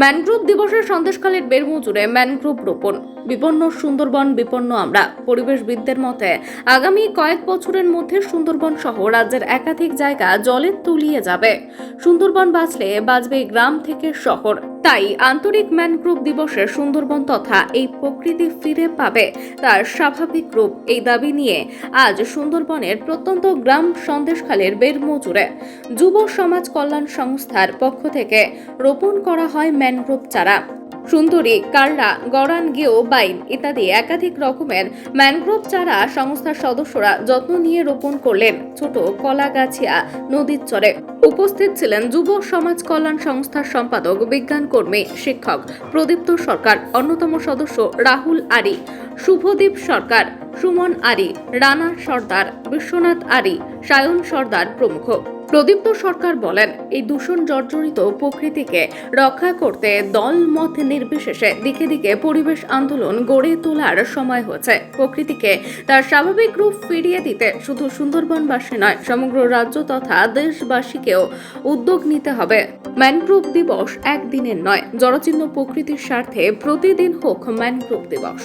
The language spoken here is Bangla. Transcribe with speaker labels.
Speaker 1: ম্যানগ্রোভ দিবসের সন্দেশকালের বেরমুজুরে ম্যানগ্রোভ রোপণ। বিপন্ন সুন্দরবন, বিপন্ন আমরা। পরিবেশবিদদের মতে, আগামী কয়েক বছরের মধ্যে সুন্দরবন সহ রাজ্যের একাধিক জায়গা জলে তলিয়ে যাবে। সুন্দরবন বাঁচলে বাঁচবে গ্রাম থেকে শহর। তাই আন্তরিক ম্যানগ্রোভ দিবসে সুন্দরবন তথা এই প্রকৃতি ফিরে পাবে তার স্বাভাবিক রূপ। এই দাবি নিয়ে আজ সুন্দরবনের প্রত্যন্ত গ্রাম সন্দেশখালীর বেরমজুরে যুব সমাজ কল্যাণ সংস্থার পক্ষ থেকে রোপণ করা হয় ম্যানগ্রোভ চারা। সুন্দরী কাররা গড়ান, গেও, বাইন ইত্যাদি একাধিক রকমের ম্যানগ্রোভ চারা সংস্থার সদস্যরা যত্ন নিয়ে রোপণ করলেন। ছোট কলাগাছিয়া নদীর চরে উপস্থিত ছিলেন যুব সমাজ কল্যাণ সংস্থার সম্পাদক, বিজ্ঞান কর্মী, শিক্ষক প্রদীপ্ত সরকার, অন্যতম সদস্য রাহুল আরি, শুভদীপ সরকার, সুমন আরি, রানা সর্দার, বিশ্বনাথ আরি, সায়ন সর্দার প্রমুখ। প্রদীপ্ত সরকার বলেন, এই দূষণ জর্জরিত প্রকৃতিকে রক্ষা করতে দল মত নির্বিশেষে দিকে দিকে পরিবেশ আন্দোলন গড়ে তোলার সময় হয়েছে। প্রকৃতিকে তার স্বাভাবিক রূপ ফিরিয়ে দিতে শুধু সুন্দরবনবাসী নয়, সমগ্র রাজ্য তথা দেশবাসীকেও উদ্যোগ নিতে হবে। ম্যানগ্রোভ দিবস একদিনের নয়, জড়চিহ্ন প্রকৃতির স্বার্থে প্রতিদিন হোক ম্যানগ্রোভ দিবস।